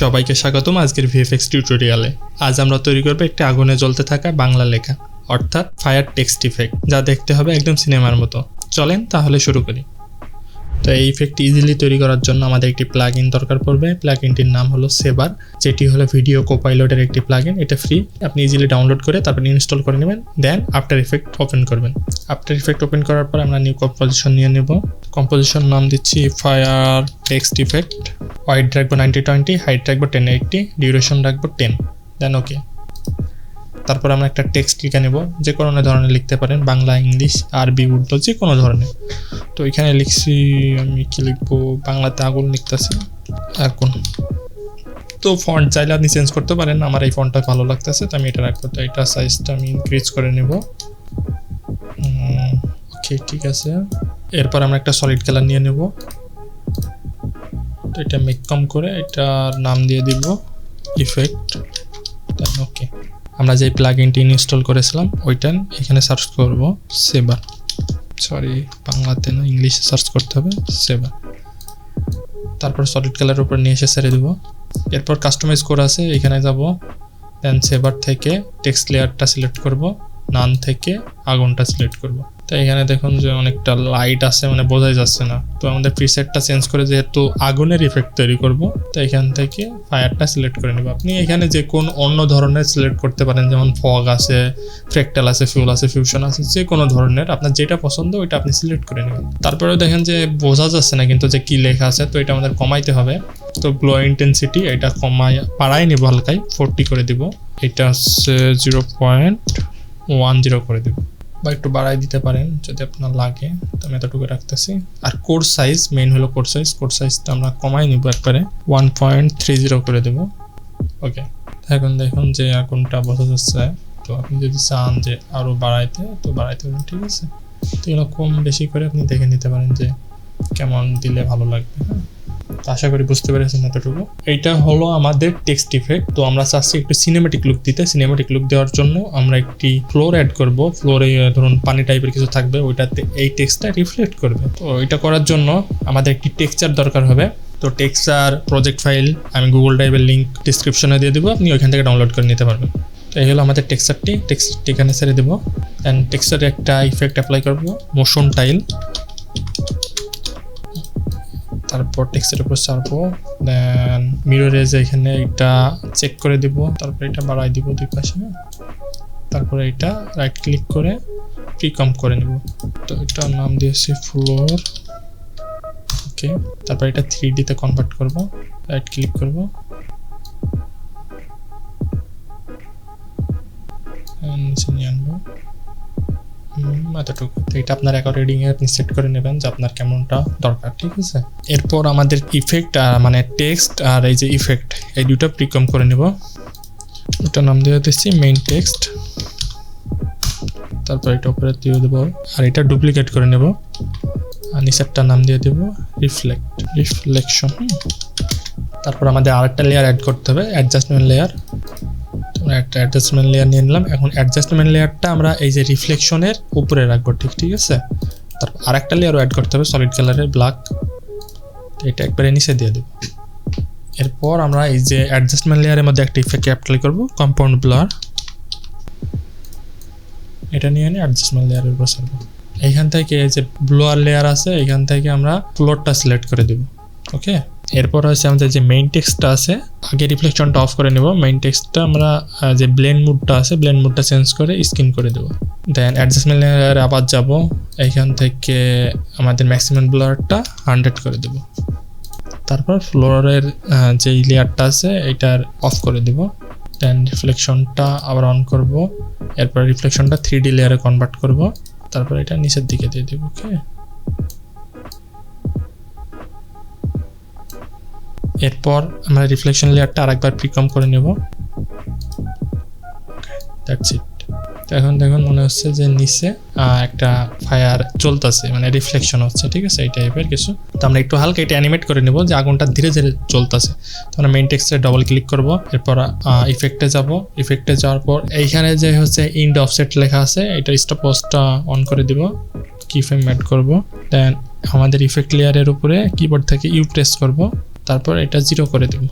সবাইকে স্বাগতম আজকের ভিএফএক্স টিউটোরিয়ালে আজ আমরা তৈরি করব একটি আগুনে জ্বলতে থাকা বাংলা লেখা, অর্থাৎ ফায়ার টেক্সট ইফেক্ট যা দেখতে হবে একদম সিনেমার মতো। চলেন তাহলে শুরু করি। তো এই ইফেক্টটি ইজিলি তৈরি করার জন্য আমাদের একটি প্লাগ দরকার পড়বে। প্লাগ ইনটির নাম হলো সেবার যেটি হলো ভিডিও কোপাইলটের একটি প্লাগ এটা ফ্রি আপনি ইজিলি ডাউনলোড করে তারপর ইনস্টল করে নেবেন। দেন আফটার ইফেক্ট ওপেন করবেন। আফটার ইফেক্ট ওপেন করার পর আমরা নিউ কম্পোজিশন নিয়ে নেব। কম্পোজিশন নাম দিচ্ছি ফায়ার টেক্সট ইফেক্ট হোয়াইট রাখব নাইনটি টোয়েন্টি হাইট রাখব টেন এইটটি ডিউরেশন রাখব টেন দেন ওকে তারপর আমরা একটা টেক্সট লিখে নেব, যে কোনো ধরনের লিখতে পারেন, বাংলা, ইংলিশ, আরবি, উর্দু, যে কোনো ধরনের। তো এখানে লিখছি, আমি কী লিখব, বাংলাতে আগুন লিখতেছি, আগুন। তো ফন্ট চাইলে আপনি চেঞ্জ করতে পারেন, আমার এই ফন্টটা ভালো লাগতেছে, তো আমি এটা রাখব। তো এটা সাইজটা আমি ইনক্রিজ করে নেব। ওকে ঠিক আছে। এরপর আমরা একটা সলিড কালার নিয়ে নেব। এটা মেক কম করে এটার নাম দিয়ে দিব ইফেক্ট দেন ওকে আমরা যে প্লাগ ইনটি ইনস্টল করেছিলাম ওইটা এখানে সার্চ করব সেবার সরি বাংলাতে না, ইংলিশে সার্চ করতে হবে সেবার তারপর সলিড কালারের উপর নিয়ে এসে ছেড়ে দেবো। এরপর কাস্টমাইজ করা আছে, এখানে যাব দেন সেবার থেকে টেক্সট লেয়ারটা সিলেক্ট করব নান থেকে আগুনটা সিলেক্ট করব। তো এখানে দেখুন যে অনেকটা লাইট আছে মানে বোঝাই যাচ্ছে না। তো আমাদের প্রিসেটটা চেঞ্জ করে যেহেতু আগুনের ইফেক্ট তৈরি করব, তো এখান থেকে ফায়ারটা সিলেক্ট করে নেব। আপনি এখানে যে কোন অন্য ধরনের সিলেক্ট করতে পারেন, যেমন ফগ আছে ফ্রেকটাল আছে ফিউল আছে ফিউশন আছে, যে কোনো ধরনের, আপনার যেটা পছন্দ ওইটা আপনি সিলেক্ট করে নেবেন। তারপরে দেখেন যে বোঝা যাচ্ছে না কিন্তু যে কি লেখা আছে, তো এটা আমাদের কমাইতে হবে। তো গ্লো ইন্টেন্সিটি এটা কমাই, বাড়াই নিব হালকাই ফোরটি করে দিব। এটা হচ্ছে জিরো পয়েন্ট ওয়ান জিরো করে দিব। বা একটু বাড়াই দিতে পারেন যদি আপনার লাগে, তো আমি এতটুকু রাখতেছি। আর কোর সাইজ মেইন হলো কোর সাইজ কোর সাইজটা আমরা কমাই নিব একবারে। ওয়ান পয়েন্ট থ্রি জিরো করে দেবো। ওকে এখন দেখুন যে আগুনটা বোঝা যাচ্ছে। তো আপনি যদি চান যে আরও বাড়াইতে, তো বাড়াইতে পারেন, ঠিক আছে। তো এগুলো কম বেশি করে আপনি দেখে নিতে পারেন যে কেমন দিলে ভালো লাগবে হ্যাঁ। আশা করি বুঝতে পেরেছেন এতটুকু। এইটা হলো আমাদের টেক্সট ইফেক্ট তো আমরা চাচ্ছি একটু সিনেমেটিক লুক দিতে। সিনেমেটিক লুক দেওয়ার জন্য আমরা একটি ফ্লোর অ্যাড করব। ফ্লোরে ধরুন পানি টাইপের কিছু থাকবে, ওইটাতে এই টেক্সটটা রিফ্লেক্ট করবে। তো এটা করার জন্য আমাদের একটি টেক্সচার দরকার হবে। তো টেক্সচার প্রজেক্ট ফাইল আমি গুগল ড্রাইভের লিঙ্ক ডিসক্রিপশনে দিয়ে দেবো। আপনি ওইখান থেকে ডাউনলোড করে নিতে পারবেন। তো এই হলো আমাদের টেক্সচারটি টেক্সচারটি এখানে ছেড়ে দেবো। অ্যান্ড টেক্সচারে একটা ইফেক্ট অ্যাপ্লাই করব। মোশন টাইল তারপর টেক্সটের উপর ছাড়বো। দেন মিররে যে এখানে এটা চেক করে দিব, তারপর এটা বাড়াই দিব দুই পাশে তারপরে এটা রাইট ক্লিক করে প্রিকম করে নেব। তো এটা নাম দিয়েছি ফ্লোর ওকে তারপর এটা থ্রি ডিতে কনভার্ট করব রাইট ক্লিক করব। নিচে নিয়ে আনব। এতটুকু তো এটা আপনার অ্যাকর্ডিং এ আপনি সেট করে নেবেন যে আপনার কেমনটা দরকার, ঠিক আছে? এরপর আমাদের ইফেক্ট মানে টেক্সট আর এই যে ইফেক্ট এই দুটো প্রিকম করে নেব। ওটা নাম দিয়ে দিচ্ছি মেইন টেক্সট তারপর এটা উপরে দিয়ে দেবো, আর এটা ডুপ্লিকেট করে নেব। আর নিচেরটা নাম দিয়ে দেবো রিফ্লেক্ট রিফ্লেকশন তারপর আমাদের আরেকটা লেয়ার অ্যাড করতে হবে অ্যাডজাস্টমেন্ট লেয়ার একটা অ্যাডজাস্টমেন্ট লেয়ার নিয়ে নিলাম। এখন অ্যাডজাস্টমেন্ট লেয়ারটা আমরা এই যে রিফ্লেকশনের উপরে রাখব, ঠিক ঠিক আছে? তারপর আরেকটা লেয়ারও অ্যাড করতে হবে সলিড কালারের ব্ল্যাক এটা একবারে নিচে দিয়ে দেবো। এরপর আমরা এই যে অ্যাডজাস্টমেন্ট লেয়ারের মধ্যে একটা ইফেক্ট অ্যাপ্লাই করব কম্পাউন্ড ব্লার এটা নিয়ে এনে অ্যাডজাস্টমেন্ট লেয়ারের উপর এইখান থেকে এই যে ব্লোয়ার লেয়ার আছে এখান থেকে আমরা ফ্লোরটা সিলেক্ট করে দেবো ওকে এরপর হচ্ছে আমাদের যে মেইন টেক্সটটা আছে, আগে রিফ্লেকশনটা অফ করে নেব। মেইন টেক্সটটা আমরা যে ব্লেন্ড মুডটা আছে ব্লেন্ড মুডটা চেঞ্জ করে স্ক্রিন করে দেবো। দেন অ্যাডজাস্টমেন্ট লেয়ারে আবার যাব। এইখান থেকে আমাদের ম্যাক্সিমাম ব্লারটা হান্ড্রেড করে দেব। তারপর ফ্লোরের যে লেয়ারটা আছে, এটার অফ করে দেব। দেন রিফ্লেকশনটা আবার অন করব। এরপর রিফ্লেকশনটা থ্রি ডি লেয়ারে কনভার্ট করব। তারপর এটা নিচের দিকে দিয়ে দেবো ওকে এরপর আমরা রিফ্লেকশন লেয়ারটা আরেকবার প্রিকম করে নেব। দ্যাটস ইট তো এখন দেখুন মনে হচ্ছে যে নিচে একটা ফায়ার চলতেছে মানে রিফ্লেকশন হচ্ছে, ঠিক আছে? এই টাইপের কিছু। তো আমরা একটু হালকা এটা অ্যানিমেট করে নেব যে আগুনটা ধীরে ধীরে চলতেছে। তো আমরা মেইন টেক্সটে ডবল ক্লিক করব, এরপর ইফেক্টে যাব। ইফেক্টে যাওয়ার পর এইখানে যে হচ্ছে ইন্ড অফসেট লেখা আছে, এটা স্টপসটা অন করে দিব। কি ফ্রেম অ্যাড করব। দেন আমাদের ইফেক্ট লেয়ারের উপরে কিবোর্ড থেকে ইউ প্রেস করব। তারপর এটা জিরো করে দেব।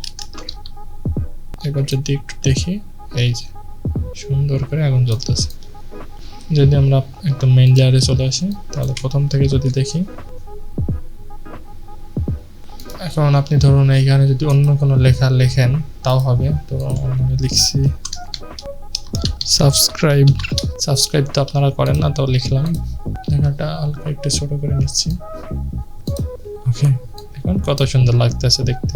এবার যদি একটু দেখি, এই যে, সুন্দর করে আগুন জ্বলতেছে। যদি আমরা একদম মেন লেয়ারে চলে আসি, তাহলে প্রথম থেকে যদি দেখি, এখন আপনি ধরুন এইখানে যদি অন্য কোনো লেখা লেখেন, তাও হবে। তো আমি লিখছি সাবস্ক্রাইব সাবস্ক্রাইব তো আপনারা করেন না, তো লিখলাম। লেখাটা হালকা একটু ছোট করে নিচ্ছি। ওকে এখন কত সুন্দর লাগতেছে দেখতে।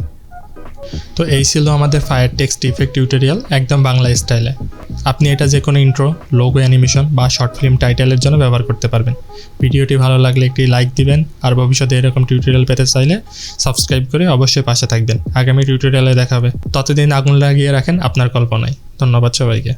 তো এই ছিল আমাদের ফায়ার টেক্সট ইফেক্ট টিউটোরিয়াল একদম বাংলা স্টাইলে আপনি এটা যে কোনো ইন্ট্রো লোগো অ্যানিমেশন বা শর্ট ফিল্ম টাইটেলের জন্য ব্যবহার করতে পারবেন। ভিডিওটি ভালো লাগলে একটি লাইক দিবেন, আর ভবিষ্যতে এরকম টিউটোরিয়াল পেতে চাইলে সাবস্ক্রাইব করে অবশ্যই পাশে থাকবেন। আগামী টিউটোরিয়ালে দেখা হবে। ততদিন আগুন লাগিয়ে রাখেন আপনার কল্পনায়। ধন্যবাদ সবাইকে।